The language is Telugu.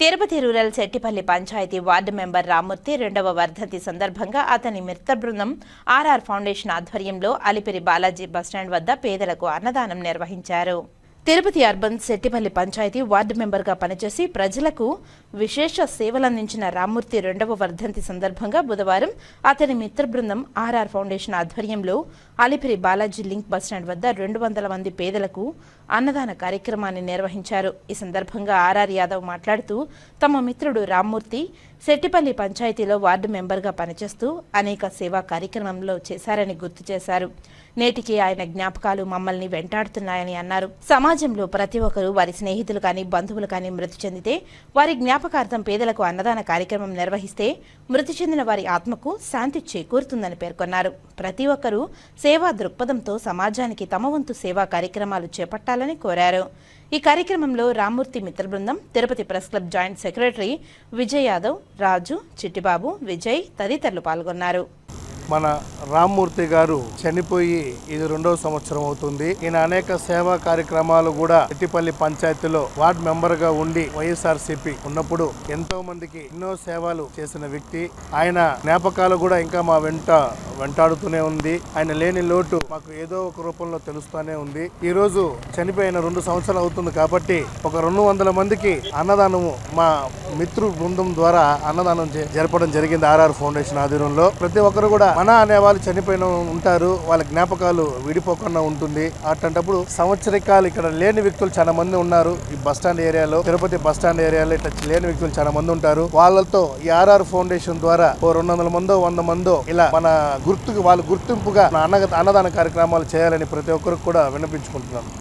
Tirupati rural Chettipalli panchayat ward member Ramurthy రెండవ వర్ధంతి సందర్భంగా అతని మిత్ర బృందం ఆర్ఆర్ ఫౌండేషన్ ఆధ్వర్యంలో అలిపిరి బాలాజీ బస్టాండ్ వద్ద పేదలకు అన్నదానం నిర్వహించారు. తిరుపతి అర్బన్ సెట్టిపల్లి పంచాయతీ వార్డు మెంబర్గా పనిచేసి ప్రజలకు విశేష సేవలందించిన రామ్మూర్తి రెండవ వర్ధంతి సందర్భంగా బుధవారం అతని మిత్ర బృందం ఆర్ఆర్ ఫౌండేషన్ ఆధ్వర్యంలో అలిపిరి బాలాజీ లింక్ బస్టాండ్ వద్ద రెండు వందల మంది పేదలకు అన్నదాన కార్యక్రమాన్ని నిర్వహించారు. ఈ సందర్భంగా ఆర్ఆర్ యాదవ్ మాట్లాడుతూ తమ మిత్రుడు రామ్మూర్తి సెట్టిపల్లి పంచాయతీలో వార్డు మెంబర్గా పనిచేస్తూ అనేక సేవా కార్యక్రమంలో చేశారని గుర్తు చేశారు. నేటికి ఆయన జ్ఞాపకాలు మమ్మల్ని వెంటాడుతున్నాయని అన్నారు. సమాజంలో ప్రతి ఒక్కరూ వారి స్నేహితులు కానీ బంధువులు కానీ మృతి చెందితే వారి జ్ఞాపకార్థం పేదలకు అన్నదాన కార్యక్రమం నిర్వహిస్తే మృతి చెందిన వారి ఆత్మకు శాంతి చేకూరుతుందని పేర్కొన్నారు. ప్రతి ఒక్కరూ సేవా దృక్పథంతో సమాజానికి తమ వంతు సేవా కార్యక్రమాలు చేపట్టాలని కోరారు. ఈ కార్యక్రమంలో రామ్మూర్తి మిత్ర బృందం Tirupati press club joint secretary Vijay Yadav Raju Chittibabu Vijay తదితరులు పాల్గొన్నారు. మన రామ్మూర్తి గారు చనిపోయి ఇది రెండవ సంవత్సరం అవుతుంది. ఈయన అనేక సేవా కార్యక్రమాలు కూడా ఎట్టిపల్లి పంచాయతీలో వార్డ్ మెంబర్గా ఉండి వైఎస్ఆర్ ఉన్నప్పుడు ఎంతో మందికి ఎన్నో సేవలు చేసిన వ్యక్తి. ఆయన జ్ఞాపకాలు కూడా ఇంకా మా వెంట వెంటాడుతూనే ఉంది. ఆయన లేని లోటు మాకు ఏదో ఒక రూపంలో తెలుస్తూనే ఉంది. ఈ రోజు చనిపోయిన రెండు సంవత్సరాలు అవుతుంది కాబట్టి ఒక రెండు వందల మందికి అన్నదానము మా మిత్రు బృందం ద్వారా అన్నదానం జరపడం జరిగింది ఆర్ఆర్ ఫౌండేషన్ ఆధ్వర్యంలో. ప్రతి ఒక్కరు కూడా మన అనే వాళ్ళు చనిపోయిన ఉంటారు. వాళ్ళ జ్ఞాపకాలు విడిపోకుండా ఉంటుంది. అట్లాంటప్పుడు సంవత్సరికాలు ఇక్కడ లేని వ్యక్తులు చాలా మంది ఉన్నారు. ఈ బస్ స్టాండ్ ఏరియాలో తిరుపతి బస్ స్టాండ్ ఏరియాలో ఇట్లా లేని వ్యక్తులు చాలా మంది ఉంటారు. వాళ్ళతో ఈ ఆర్ఆర్ ఫౌండేషన్ ద్వారా ఓ రెండు వందల మందో వంద మందో ఇలా మన గుర్తుకు వాళ్ళ గుర్తింపుగా అన్న అన్నదాన కార్యక్రమాలు చేయాలని ప్రతి ఒక్కరికి కూడా విన్నపించుకుంటున్నాను